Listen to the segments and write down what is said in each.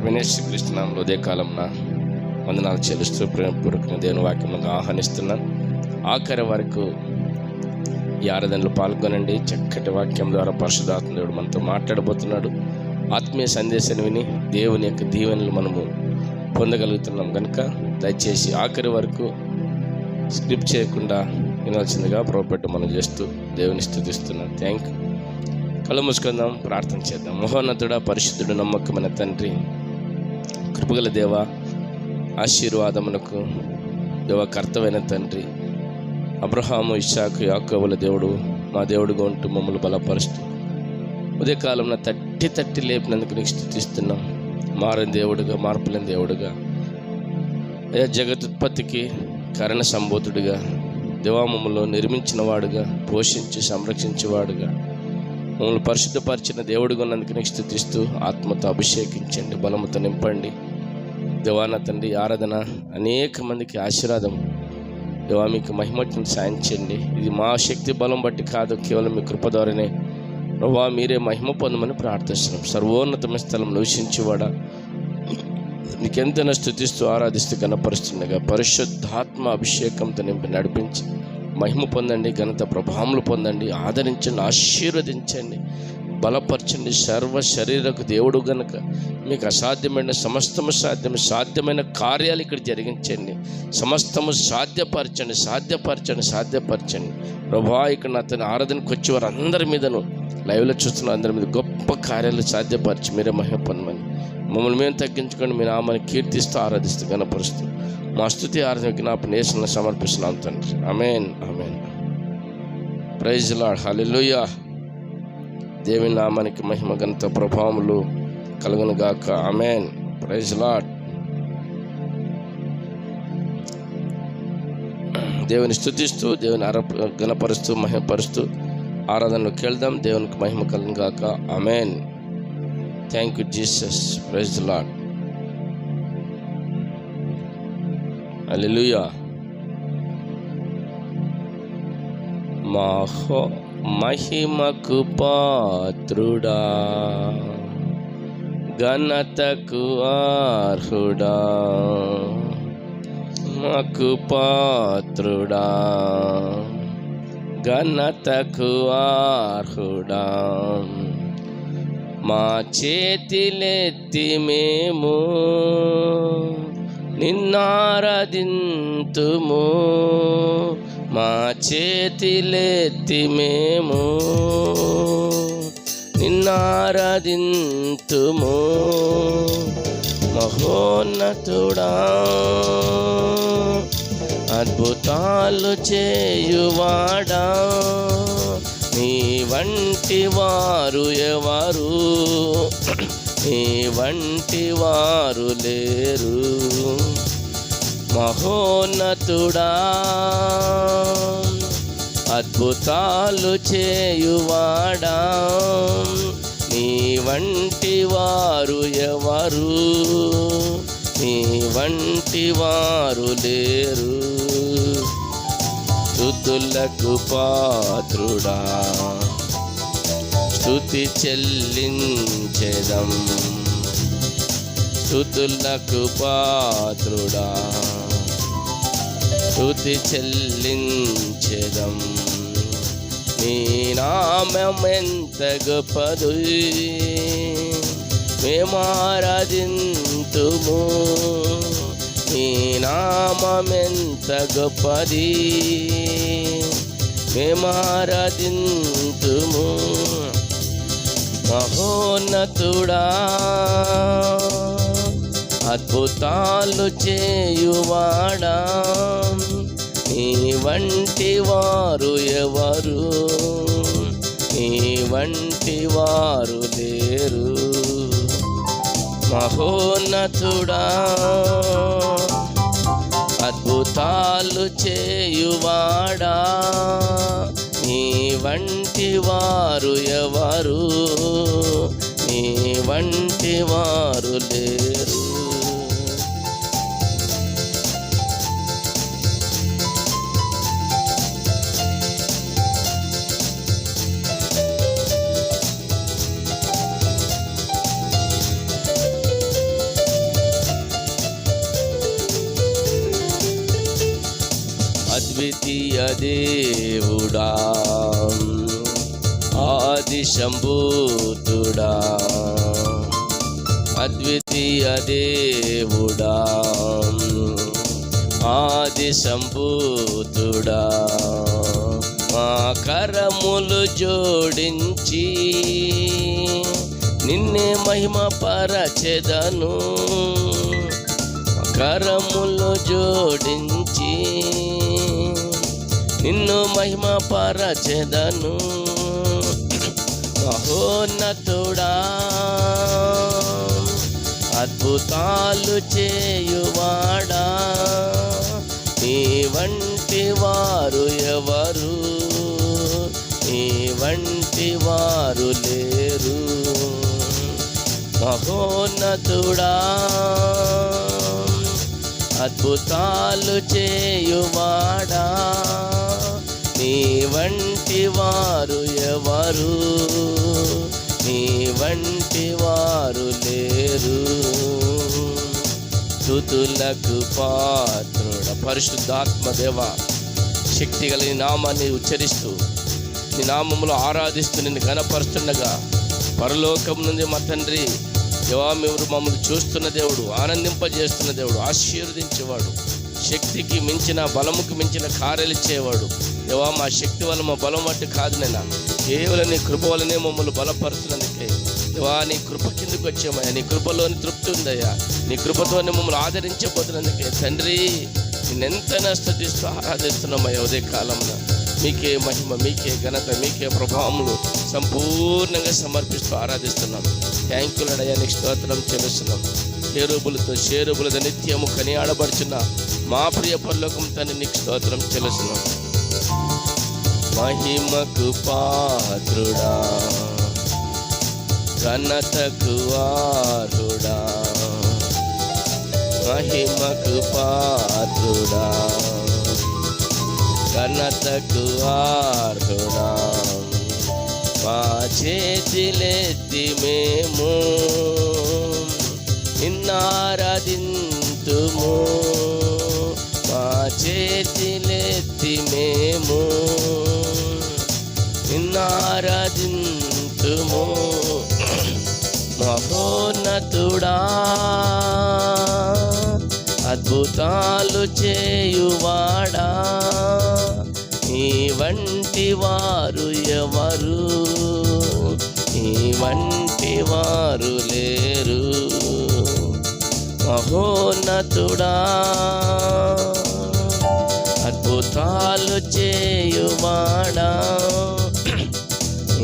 ప్రవీణేష్ కృష్ణనామంలో ఉదయ కాలంన వందనాలు చెల్లిస్తూ ప్రేమపూర్వకంగా దేవుని వాక్యంగా ఆహ్వానిస్తున్నాను ఆఖరి వరకు ఈ ఆరాధనలో పాల్గొనండి. చక్కటి వాక్యం ద్వారా పరిశుధాత్మ దేవుడు మనతో మాట్లాడబోతున్నాడు. ఆత్మీయ సందేశాన్ని విని దేవుని యొక్క దీవెనలు మనము పొందగలుగుతున్నాం కనుక దయచేసి ఆఖరి వరకు స్క్రిప్ట్ చేయకుండా వినాల్సిందిగా ప్రోపెట్టు మనం చేస్తూ దేవుని స్థుతిస్తున్నాం. థ్యాంక్ కళ్ళు మూసుకుందాం ప్రార్థన చేద్దాం. మహోన్నతుడ పరిశుద్ధుడు నమ్మకమైన తండ్రి కృపగల దేవ ఆశీర్వాదమునకు దేవ కర్తవైన తండ్రి అబ్రహాము ఇషాకు యాకోబుల దేవుడు మా దేవుడుగా ఉంటూ మమ్మల్ని బలపరుస్తూ ఉదయకాలంలో తట్టి తట్టి లేపినందుకు నీకు స్థుతిస్తున్నాం. మారని దేవుడుగా మార్పులేని దేవుడుగా. అయ్యా జగదుత్పత్తికి కరణ సంబోధుడిగా దేవామములో నిర్మించిన వాడుగా పోషించి సంరక్షించేవాడుగా. మమ్మల్ని పరిశుద్ధపరిచిన దేవుడిగా ఉన్నందుకు స్థుతిస్తూ ఆత్మతో అభిషేకించండి బలముతో నింపండి. దేవాన తండ్రి ఆరాధన అనేక మందికి ఆశీర్వాదం. దేవా మీకు మహిమటిని సాయం చేయండి. ఇది మా శక్తి బలం బట్టి కాదు కేవలం మీ కృప ద్వారానే. ప్రభా మీరే మహిమ పొందమని ప్రార్థిస్తున్నాం. సర్వోన్నతమైన స్థలం నివసించేవాడా. నీకెంతైనా స్థుతిస్తూ ఆరాధిస్తూ కనపరుస్తుండగా పరిశుద్ధాత్మ అభిషేకంతో నింపి నడిపించి. మహిమ పొందండి ఘనత ప్రభావములు పొందండి ఆదరించండి ఆశీర్వదించండి బలపరచండి. సర్వ శరీరకు దేవుడు గనుక మీకు అసాధ్యమైన సమస్తము సాధ్యం సాధ్యమైన కార్యాలు ఇక్కడ జరిగించండి. సమస్తము సాధ్యపరచండి సాధ్యపరచండి సాధ్యపరచండి. ప్రభా ఇక్కడ అతని ఆరాధనకు వచ్చే వారు అందరి మీదను లైవ్లో చూస్తున్న అందరి మీద గొప్ప కార్యాలు సాధ్యపరచి మీరే మహిమ పొందమని. మమ్మల్ని మేము తగ్గించుకొని మీ నామని కీర్తిస్తూ ఆరాధిస్తూ కనపరుస్తూ మా స్థుతి ఆరాధన జ్ఞాపన నేసిన సమర్పిస్తున్నాం తండ్రి. Amen amen praise lord hallelujah. దేవుని నామానికి మహిమ గంత ప్రభావములు కలుగును గాక అమేన్ ప్రైజ్ లాడ్ దేవుని స్థుతిస్తూ దేవుని అర గణపరుస్తూ మహిమపరుస్తూ ఆరాధనలోకి వెళ్దాం దేవునికి మహిమ కలుగును గాక amen thank you Jesus praise lord hallelujah మహో మహిమకు పాత్రుడా ఘనతకు అర్హుడా మకు పాత్రుడా ఘనతకు అర్హుడా మా చేతిలెత్తి మేము నిన్నారదింతుము మా చేతిలెత్తి మేము నిన్నారదింతుము మహోన్నతుడా. అద్భుతాలు చేయువాడా. నీ వంటి వారు ఎవరు? నీ వంటి వారు లేరు. మహోన్నతుడా అద్భుతాలు చేయువాడా. నీ వంటి వారు ఎవరు? నీ వంటి వారు లేరు. తుతులకు పాత్రుడా. స్థుతి చెల్లించెదం. స్థుతులకు పాత్రుడా. స్థుతి చెల్లించెదం. నీ నామం ఎంత గొప్పదు మేమారాధింతుము నీ నామెంత గొప్పది మేమారాధింతుము మహోన్నతుడా. అద్భుతాలు చేయువాడా. నీ వంటి వారు ఎవరు? నీ వంటి వారు లేరు. మహోన్నతుడా. అద్భుతాలు చేయువాడా. నీ వంటి వారు ఎవరు? నీ వంటి వారు లేరు. అద్వితీయ శంభూతుడా. అద్వితీయ దేవుడా. ఆది సంభూతుడా మా కరములు జోడించి నిన్నే మహిమ పరచెదను కరములు జోడించి నిన్ను మహిమ పరచెదను మహోన్నతుడా అద్భుతాలు చేయువాడా నీ వంటి వారు ఎవరు నీ వంటి వారు లేరు. మహోన్నతుడా అద్భుతాలు చేయువాడా నీ వంటి వారు ఎవరు? నీ వంటి వారు లేరు. తుతులకు పాత్రుడ పరిశుద్ధాత్మ దేవ శక్తి గల నీ నామాన్ని ఉచ్చరిస్తూ నీ నామములో ఆరాధిస్తూ నిన్ను గణపరుస్తుండగా పరలోకం నుండి మా తండ్రి దేవా మీరు మమ్మల్ని చూస్తున్న దేవుడు ఆనందింపజేస్తున్న దేవుడు ఆశీర్వదించేవాడు. శక్తికి మించిన బలముకు మించిన కార్యలు ఇచ్చేవాడు. దేవా మా శక్తి వల్ల మా బలం బట్టి కాదు నేను కేవలం నీ కృప వల్లనే మమ్మల్ని బలపరుస్తున్నందుకే. దేవా నీ కృప కిందకు వచ్చామయ్యా. నీ కృపలోని తృప్తి ఉందయ్యా. నీ కృపతోనే మమ్మల్ని ఆదరించబోతున్నందుకే. తండ్రి నిన్నెంతైనా స్థుతిస్తూ ఆరాధిస్తున్నామయ్యా ఉదయ కాలంలో మీకే మహిమ మీకే ఘనత మీకే ప్రభావములు సంపూర్ణంగా సమర్పిస్తూ ఆరాధిస్తున్నాం. థ్యాంకులడయ్యా నీకు స్తోత్రం చెల్లిస్తున్నాం. షేరుబులతో షేరుబులతో నిత్యము కనియాడబడుచున్న మా ప్రియ పరలోకం తన నీకు స్తోత్రం చెల్లిస్తున్నాం. మహిమకు పాత్రుడా ఘనతకు వారుడా మహిమకు పాత్రుడా ఘనతకు వారుడా మా చేతిలెత్తి మేము నిన్నారాధింతుము మా చేతిలెత్తి మేము నిన్నారాధింతుము మహోన్నతుడా అద్భుతాలు చేయువాడా. నీ వంటి వారు ఎవరు? నీ వంటి వారు లేరు. మహోన్నతుడా. అద్భుతాలు చేయువాడా.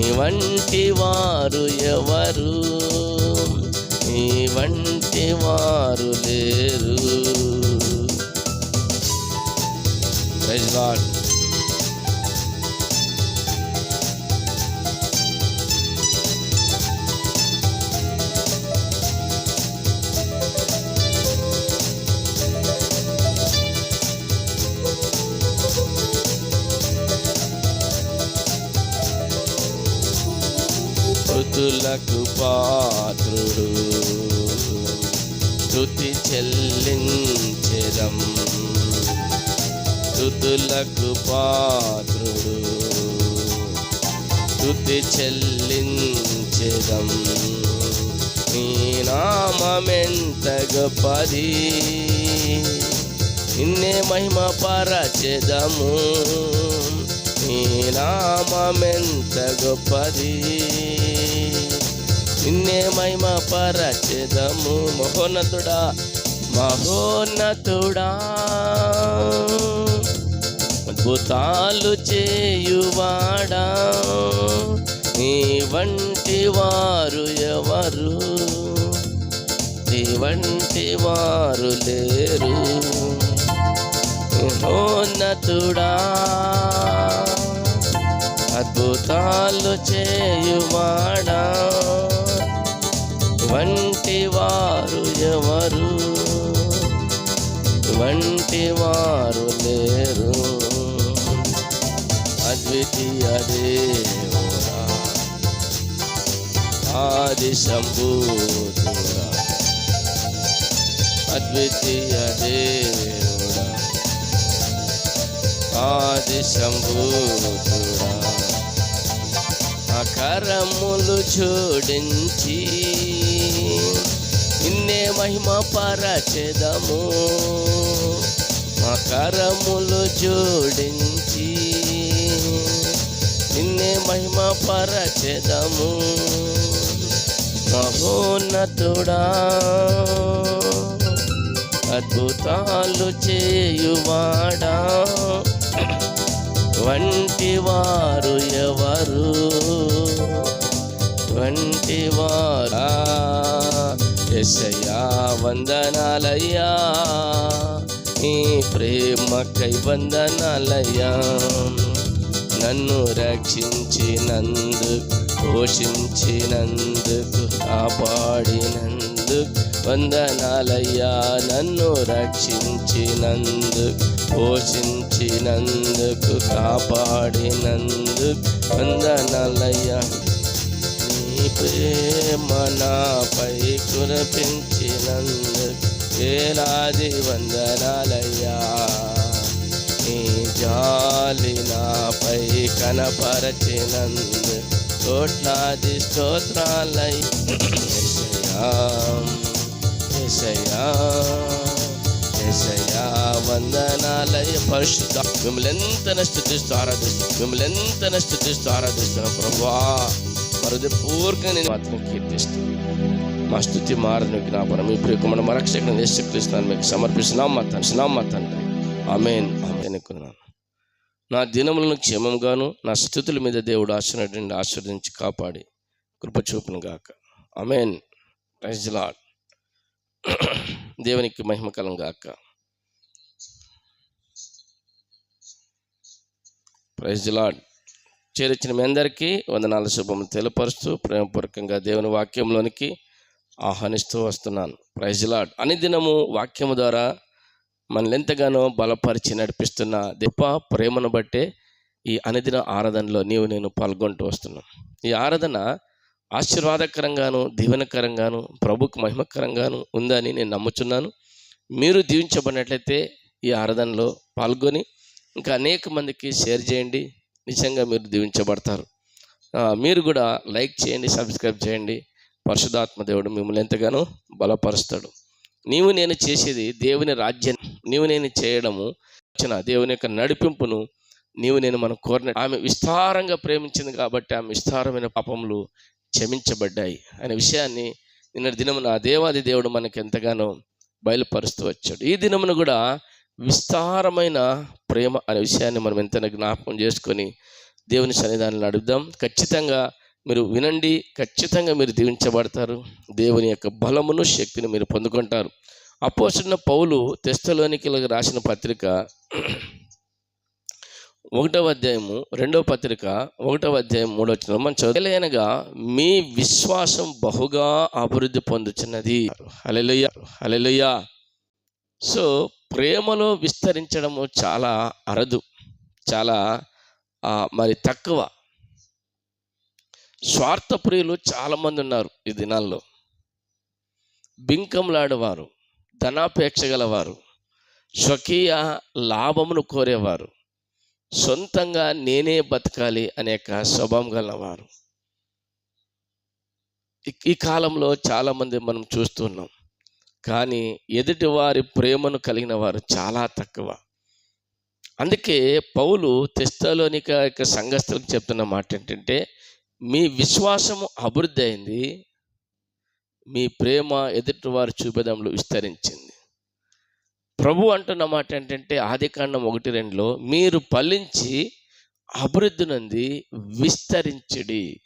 ఇవంటి వారు ఎవరు? ఇవంటి వారు లేరు. Praise God. స్థుతులకు పాత్రుడు. స్థుతి చెల్లించరం స్థుతులకు పాత్రుడు. స్థుతి చెల్లించరం నీ నామెంత గొప్పది నిన్నే మహిమ పరచెదము. నీ నామెంత గొప్పది నిన్నే మహిమ పరచెదము మహోన్నతుడా మహోన్నతుడా. అద్భుతాలు చేయువాడా? నీ వంటి వారు ఎవరు? నీ వంటి వారు లేరు. మహోన్నతుడా. అద్భుతాలు చేయువాడా? వంటి వారు ఎవరు? వంటి వారు లేరు. అద్వితీయ దేవుడా ఆది శంభూతుడా అద్వితీయ దేవుడా ఆది సంభూతుడా. అకరములు జోడించి నిన్నే మహిమ పరచెదము. మకరములు జోడించి నిన్నే మహిమ పరచెదము. మహోన్నతుడా అద్భుతాలు చేయువాడా. వంటి వారు ఎవరు? వంటి వారా? ఎసయ్యా వందనాలయ్యా. నీ ప్రేమకై వందనాలయ్యా. నన్ను రక్షించినందుకు పోషించినందుకు కాపాడినందుకు వందనాలయ్యా. నన్ను రక్షించినందుకు పోషించినందుకు కాపాడినందుకు వందనాలయ్యా. ప్రేమ నాపై కురపించినందుకు వేలాది వందనాలయ్యా. నీ జాలి నాపై కనపరచినందు కోట్లాది స్తోత్రాలై. వందనాలయ పరిశుద్ధ మిమ్మల్ని ఎంత నష్టతిస్తూ ఆరాధిస్తూ మిమ్మల్ని ఎంత నష్టతిస్తూ ఆరాధిస్తున్నాం ప్రభా హృదయపూర్వకంగా నేను మాత్రం కీర్తిస్తూ మా స్థుతి మారని జ్ఞాపనం మీ ప్రియకుమారు మరక్షకుని యేసుక్రీస్తునాన్ని మీకు సమర్పిస్తున్నాం మా తండ్రి మా తండ్రి. ఆమెన్ ఆమెన్ ఎక్కున్నాను నా దినములను క్షేమంగాను నా స్థుతుల మీద దేవుడు ఆశ్రయించి ఆశీర్వదించి కాపాడి కృపచూపును గాక. అమెన్ ప్రైజ్ లాడ్ దేవునికి మహిమ కలం గాక. ప్రైజ్ లాడ్ చేరొచ్చిన మీ అందరికీ వందనాల శుభం తెలియపరుస్తూ ప్రేమపూర్వకంగా దేవుని వాక్యంలోనికి ఆహ్వానిస్తూ వస్తున్నాను. ప్రైజ్ లాడ్ అనుదినము వాక్యము ద్వారా మనల్ని ఎంతగానో బలపరిచి నడిపిస్తున్న దిప్ప ప్రేమను బట్టే ఈ అనిదిన ఆరాధనలో నీవు నేను పాల్గొంటూ వస్తున్నాను ఈ ఆరాధన ఆశీర్వాదకరంగాను దీవెనకరంగాను ప్రభుకు మహిమకరంగాను ఉందని నేను నమ్ముచున్నాను. మీరు దీవించబడినట్లయితే ఈ ఆరాధనలో పాల్గొని ఇంకా అనేక మందికి షేర్ చేయండి. నిజంగా మీరు దీవించబడతారు. మీరు కూడా లైక్ చేయండి సబ్స్క్రైబ్ చేయండి. పరిశుధాత్మ దేవుడు మిమ్మల్ని ఎంతగానో బలపరుస్తాడు. నీవు నేను చేసేది దేవుని రాజ్యం నీవు నేను చేయడము వచ్చిన దేవుని యొక్క నడిపింపును నీవు నేను మనం కోరిన ఆమె విస్తారంగా ప్రేమించింది కాబట్టి ఆమె విస్తారమైన పాపములు క్షమించబడ్డాయి అనే విషయాన్ని నిన్న దినమున దేవాది దేవుడు మనకు ఎంతగానో బయలుపరుస్తూ వచ్చాడు. ఈ దినమున కూడా విస్తారమైన ప్రేమ అనే విషయాన్ని మనం ఎంతైనా జ్ఞాపకం చేసుకొని దేవుని సన్నిధానంలో అడుగుదాం ఖచ్చితంగా మీరు వినండి. ఖచ్చితంగా మీరు దీవించబడతారు. దేవుని యొక్క బలమును శక్తిని మీరు పొందుకుంటారు. అపోసిన పౌలు తెస్తలోనికలకు రాసిన పత్రిక ఒకటవ అధ్యాయము రెండవ పత్రిక ఒకటవ అధ్యాయం మూడవ వచ్చిన మనం చదవలేనగా మీ విశ్వాసం బహుగా అభివృద్ధి పొందుచున్నది. అలెలుయ్య హల్లెలూయా. సో ప్రేమలో విస్తరించడము చాలా అరదు చాలా మరి తక్కువ. స్వార్థప్రియులు చాలామంది ఉన్నారు ఈ దినాల్లో. బింకంలాడేవారు ధనాపేక్ష గలవారు స్వకీయ లాభమును కోరేవారు సొంతంగా నేనే బతకాలి అనేక స్వభావం గలవారు. ఈ కాలంలో చాలామంది మనం చూస్తున్నాం కానీ ఎదుటివారి ప్రేమను కలిగిన వారు చాలా తక్కువ. అందుకే పౌలు తెస్తలోనిక యొక్క సంఘస్థలకు చెప్తున్న మాట ఏంటంటే మీ విశ్వాసము అభివృద్ధి అయింది మీ ప్రేమ ఎదుటివారు చూపేదంలో విస్తరించింది. ప్రభు అంటున్న మాట ఏంటంటే ఆదికాండం ఒకటి రెండులో మీరు ఫలించి అభివృద్ధి నుండి విస్తరించుడి.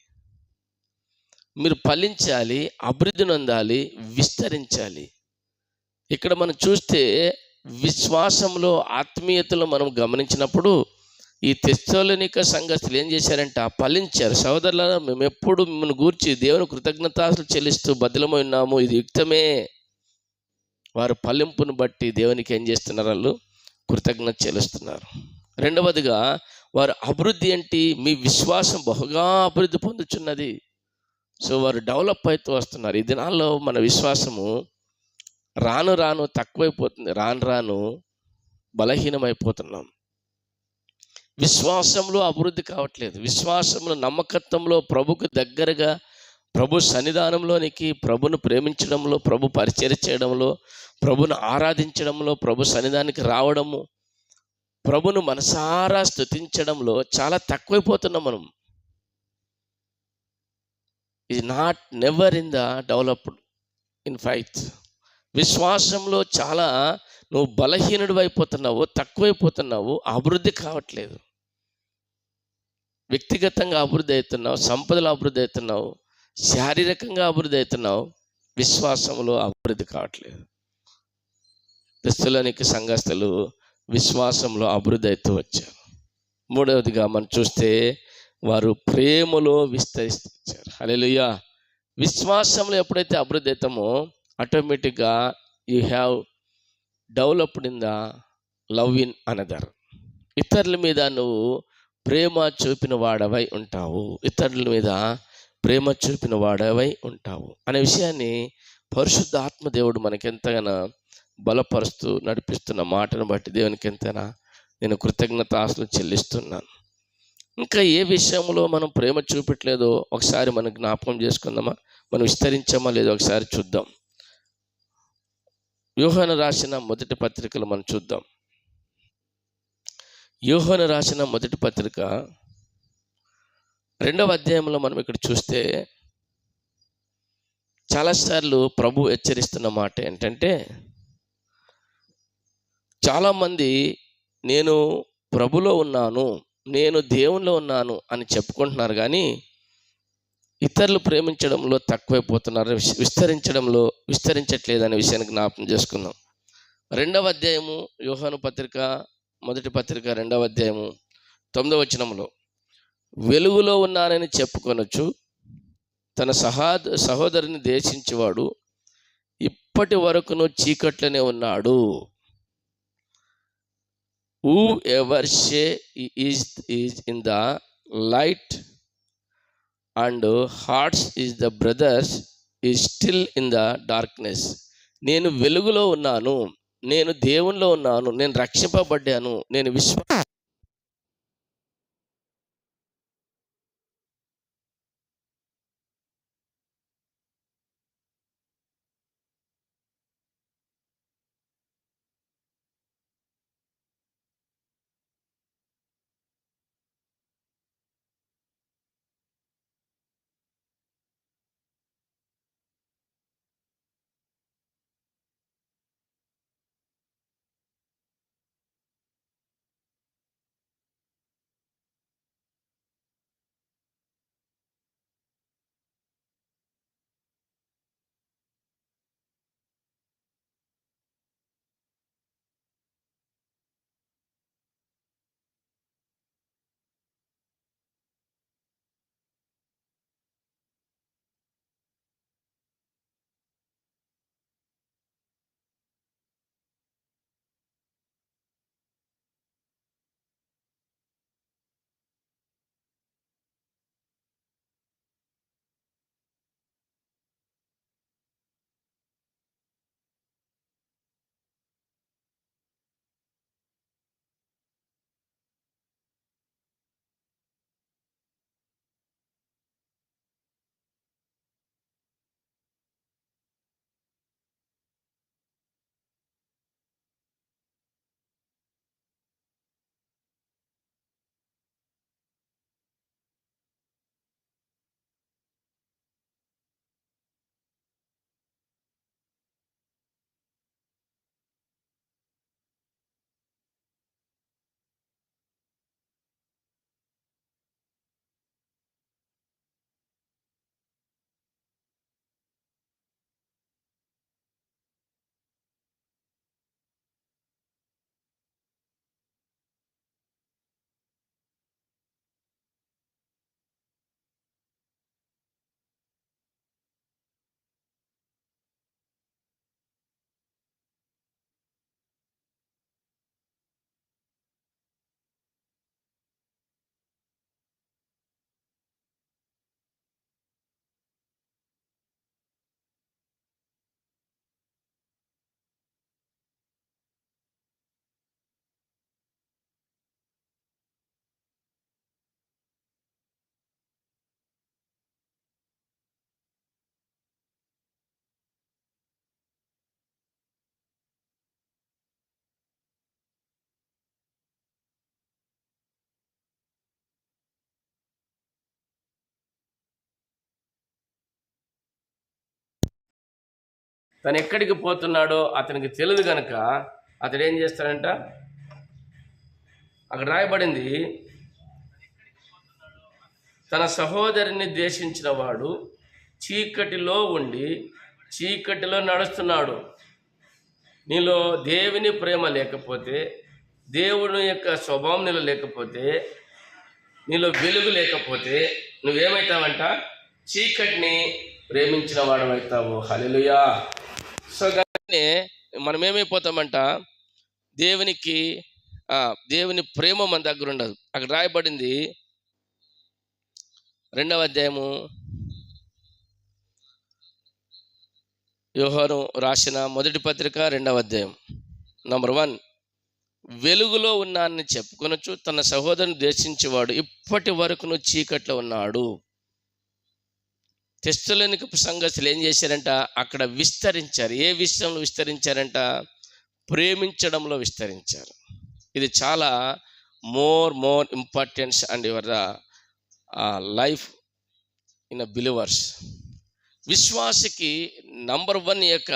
మీరు ఫలించాలి అభివృద్ధి నొందాలి విస్తరించాలి. ఇక్కడ మనం చూస్తే విశ్వాసంలో ఆత్మీయతలో మనం గమనించినప్పుడు ఈ తెచ్చోలనిక సంఘస్థులు ఏం చేశారంటే? ఆ ఫలించారు. సోదరులారా మేము ఎప్పుడు మిమ్మల్ని గూర్చి దేవుని కృతజ్ఞతాసులు చెల్లిస్తూ బదిలమై ఉన్నాము. ఇది యుక్తమే. వారు ఫలింపును బట్టి దేవునికి ఏం చేస్తున్నారు వాళ్ళు? కృతజ్ఞత చెల్లిస్తున్నారు. రెండవదిగా వారు అభివృద్ధి ఏంటి? మీ విశ్వాసం బహుగా అభివృద్ధి పొందుచున్నది. సో వారు డెవలప్ అవుతూ వస్తున్నారు. ఈ దినాల్లో మన విశ్వాసము రాను రాను తక్కువైపోతుంది రాను రాను బలహీనమైపోతున్నాం. విశ్వాసంలో అభివృద్ధి కావట్లేదు. విశ్వాసంలో నమ్మకత్వంలో ప్రభుకు దగ్గరగా ప్రభు సన్నిధానంలోనికి ప్రభును ప్రేమించడంలో ప్రభు పరిచయం చేయడంలో ప్రభును ఆరాధించడంలో ప్రభు సన్నిధానికి రావడము ప్రభును మనసారా స్థుతించడంలో చాలా తక్కువైపోతున్నాం మనం. ఇది not never in the developed in faith విశ్వాసంలో చాలా నువ్వు బలహీనుడు అయిపోతున్నావు తక్కువైపోతున్నావు అభివృద్ధి కావట్లేదు. వ్యక్తిగతంగా అభివృద్ధి అవుతున్నావు సంపదలు అభివృద్ధి అవుతున్నావు శారీరకంగా అభివృద్ధి అవుతున్నావు విశ్వాసంలో అభివృద్ధి కావట్లేదు. క్రిస్తులోనికి సంఘస్థలు విశ్వాసంలో అభివృద్ధి అవుతూ వచ్చారు. మూడవదిగా మనం చూస్తే వారు ప్రేమలో విస్తరిస్తారు అలెలుయ్యా విశ్వాసంలో ఎప్పుడైతే అభివృద్ధి అవుతామో ఆటోమేటిక్గా you have developed in the love in another ఇతరుల మీద నువ్వు ప్రేమ చూపిన వాడవై ఉంటావు. ఇతరుల మీద ప్రేమ చూపిన వాడవై ఉంటావు. అనే విషయాన్ని పరిశుద్ధ ఆత్మదేవుడు మనకెంతగానో బలపరుస్తూ నడిపిస్తున్న మాటను బట్టి దేవునికి ఎంతైనా నేను కృతజ్ఞత ఆశలు చెల్లిస్తున్నాను. ఇంకా ఏ విషయంలో మనం ప్రేమ చూపెట్టలేదో ఒకసారి మనం జ్ఞాపకం చేసుకుందామా? మనం విస్తరించామా లేదో ఒకసారి చూద్దాం. యోహాను రాసిన మొదటి పత్రికలు మనం చూద్దాం. యోహాను రాసిన మొదటి పత్రిక రెండవ అధ్యాయంలో మనం ఇక్కడ చూస్తే చాలాసార్లు ప్రభు హెచ్చరిస్తున్న మాట ఏంటంటే చాలామంది నేను ప్రభులో ఉన్నాను నేను దేవునిలో ఉన్నాను అని చెప్పుకుంటున్నారు కానీ ఇతరులు ప్రేమించడంలో తక్కువైపోతున్నారు విస్తరించడంలో విస్తరించట్లేదు అనే విషయాన్ని జ్ఞాపకం చేసుకుందాం. రెండవ అధ్యాయము యోహాను పత్రిక మొదటి పత్రిక రెండవ అధ్యాయము తొమ్మిదవ వచనంలో వెలుగులో ఉన్నానని చెప్పుకొనొచ్చు తన సహా సహోదరుని దేశించేవాడు ఇప్పటి వరకును చీకట్లోనే ఉన్నాడు. Whoever say is is in the light and hearts is the brothers is still in the darkness. నేను వెలుగులో ఉన్నాను నేను దేవునిలో ఉన్నాను నేను రక్షింపబడ్డాను నేను విశ్వ తను ఎక్కడికి పోతున్నాడో అతనికి తెలియదు కనుక అతడు ఏం చేస్తాడంట? అక్కడ రాయబడింది తన సహోదరిని ద్వేషించిన వాడు చీకటిలో ఉండి చీకటిలో నడుస్తున్నాడు. నీలో దేవుని ప్రేమ లేకపోతే దేవుని యొక్క స్వభావం నీలో లేకపోతే నీలో వెలుగు లేకపోతే నువ్వేమవుతావంట? చీకటిని ప్రేమించిన వాడు అవుతావు సో కానీ మనం ఏమైపోతామంట దేవునికి దేవుని ప్రేమ మన దగ్గర ఉండదు అక్కడ రాయబడింది రెండవ అధ్యాయము యోహాను రాసిన మొదటి పత్రిక రెండవ అధ్యాయం. నంబర్ వన్ వెలుగులో ఉన్నానని చెప్పుకొనొచ్చు తన సహోదరుని ద్వేషించేవాడు ఇప్పటి వరకును చీకట్లో ఉన్నాడు. తెస్తులనికి సంగతులు ఏం చేశారంట? అక్కడ విస్తరించారు. ఏ విషయంలో విస్తరించారంట? ప్రేమించడంలో విస్తరించారు. ఇది చాలా more more importance and your life in a believers. విశ్వాసకి number one యొక్క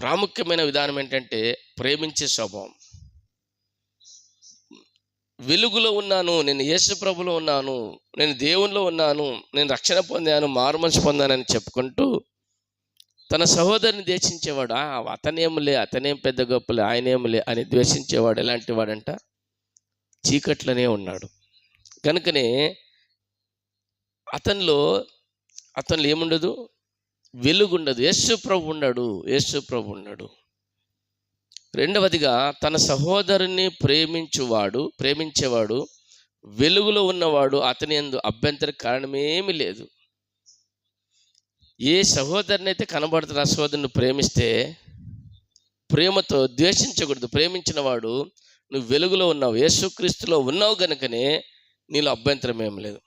ప్రాముఖ్యమైన విధానం ఏంటంటే ప్రేమించే స్వభావం. వెలుగులో ఉన్నాను నేను యేసుప్రభులో ఉన్నాను నేను దేవునిలో ఉన్నాను నేను రక్షణ పొందాను మారుమనిషి పొందానని చెప్పుకుంటూ తన సహోదరిని ద్వేషించేవాడు. "ఆ, అతనేములే అతనేం పెద్ద గొప్పలే ఆయనేములే అని ద్వేషించేవాడు. ఎలాంటి వాడంట? చీకట్లోనే ఉన్నాడు. కనుకనే అతనిలో అతనిలో ఏముండదు? వెలుగుండదు. యేసు ప్రభు ఉన్నాడు యేసు ప్రభు ఉన్నాడు. రెండవదిగా తన సహోదరుని ప్రేమించువాడు ప్రేమించేవాడు వెలుగులో ఉన్నవాడు అతని ఎందు అభ్యంతర కారణమేమీ లేదు. ఏ సహోదరుని అయితే కనబడుతున్న ఆ సహోదరుని ప్రేమిస్తే ప్రేమతో ద్వేషించకూడదు. ప్రేమించిన వాడు నువ్వు వెలుగులో ఉన్నావు యేసుక్రీస్తులో ఉన్నావు గనుకనే నీలో అభ్యంతరం ఏం లేదు.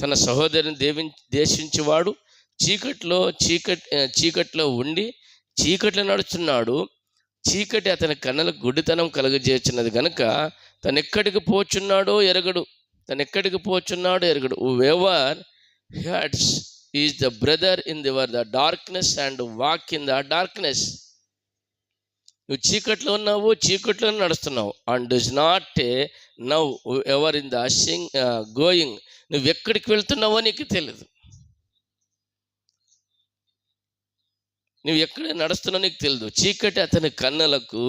తన సహోదరుని దేవి దేశించేవాడు చీకట్లో చీకటి చీకట్లో ఉండి చీకట్లో నడుచున్నాడు చీకటి అతని కన్నులకు గుడ్డితనం కలుగజేసినది గనుక తను ఎక్కడికి పోచున్నాడో ఎరగడు. తను ఎక్కడికి పోచున్నాడో ఎరగడు. Ever hates is the brother in they were the darkness and walk in the darkness నువ్వు చీకట్లో ఉన్నావు చీకట్లో నడుస్తున్నావు. And does not know ever in the sing going నువ్వు ఎక్కడికి వెళ్తున్నావో నీకు తెలియదు నువ్వు ఎక్కడ నడుస్తున్నా నీకు తెలియదు చీకటి అతని కన్నులకు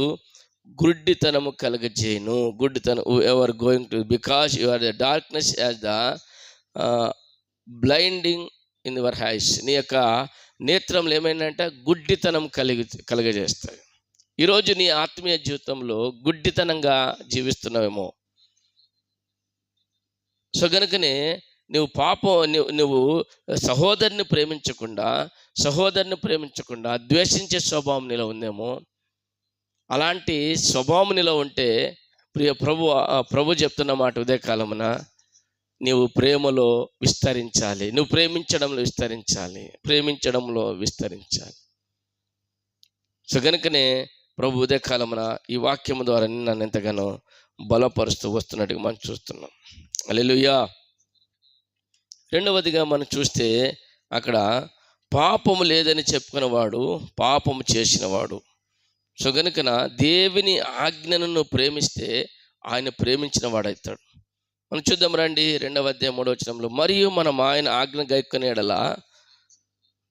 గుడ్డితనము కలగజేయను. గుడ్డితనం ever going to because you are the darkness as the blinding in your hash నీ యొక్క నేత్రంలో ఏమైందంటే గుడ్డితనం కలిగి కలగజేస్తాయి. ఈరోజు నీ ఆత్మీయ జీవితంలో గుడ్డితనంగా జీవిస్తున్నావేమో. సో గనుకనే నువ్వు పాపం నువ్వు నువ్వు సహోదరుని ప్రేమించకుండా సహోదరుని ప్రేమించకుండా ద్వేషించే స్వభావం నీలో ఉందేమో? అలాంటి స్వభావం నీలో ఉంటే ప్రియ ప్రభు ప్రభు చెప్తున్న మాట ఉదయకాలమున నీవు ప్రేమలో విస్తరించాలి. నువ్వు ప్రేమించడంలో విస్తరించాలి. ప్రేమించడంలో విస్తరించాలి. సో కనుకనే ప్రభు ఉదయకాలమున ఈ వాక్యము ద్వారా నన్ను ఎంతగానో బలపరుస్తూ వస్తున్నట్టుగా మనం చూస్తున్నాం. అలెలుయ్యా రెండవదిగా మనం చూస్తే అక్కడ పాపము లేదని చెప్పుకున్నవాడు పాపము చేసినవాడు. సో గనుకన దేవుని ఆజ్ఞను ప్రేమిస్తే ఆయన ప్రేమించిన వాడవుతాడు మనం చూద్దాం రండి రెండవ అధ్యాయం మూడవ వచనంలో. మరియు మనం ఆయన ఆజ్ఞ గైక్కునే ఎడల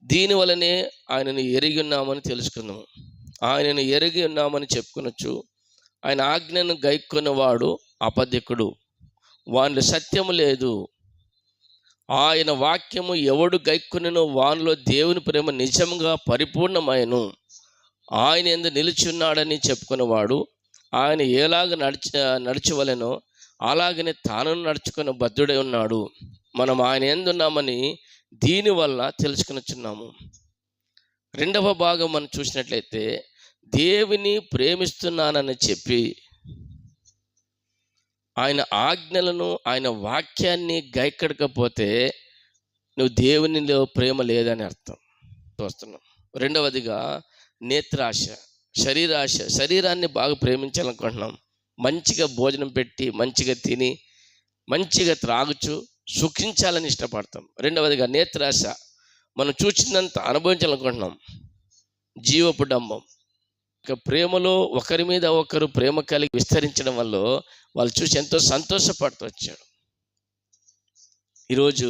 దీని వలనే ఆయనను ఎరిగి ఉన్నామని తెలుసుకుందాము ఆయనను ఎరిగి ఉన్నామని చెప్పుకొనొచ్చు. ఆయన ఆజ్ఞను గైక్కున్నవాడు అపధికుడు వాళ్ళు సత్యము లేదు. ఆయన వాక్యము ఎవడు గైక్కునో వానిలో దేవుని ప్రేమ నిజంగా పరిపూర్ణమైను ఆయన ఎందు నిలిచున్నాడని చెప్పుకున్నవాడు ఆయన ఎలాగ నడిచ నడిచవలెనో అలాగనే తాను నడుచుకుని బద్ధుడై ఉన్నాడు. మనం ఆయన ఎందున్నామని దీనివల్ల తెలుసుకునిచున్నాము. రెండవ భాగం మనం చూసినట్లయితే దేవుని ప్రేమిస్తున్నానని చెప్పి ఆయన ఆజ్ఞలను ఆయన వాక్యాన్ని గైక్కడకపోతే నువ్వు దేవునిలో ప్రేమ లేదని అర్థం. చూస్తున్నాం. రెండవదిగా నేత్రాశ. శరీరాశ. శరీరాన్ని బాగా ప్రేమించాలనుకుంటున్నాం. మంచిగా భోజనం పెట్టి మంచిగా తిని మంచిగా త్రాగుచు సుఖించాలని ఇష్టపడతాం. రెండవదిగా నేత్రాశ. మనం చూసినంత అనుభవించాలనుకుంటున్నాం. జీవపు డంబం. ఇక ప్రేమలో ఒకరి మీద ఒకరు ప్రేమ కలిగి విస్తరించడం వల్ల వాళ్ళు చూసి ఎంతో సంతోషపడుతూ వచ్చాడు ఈరోజు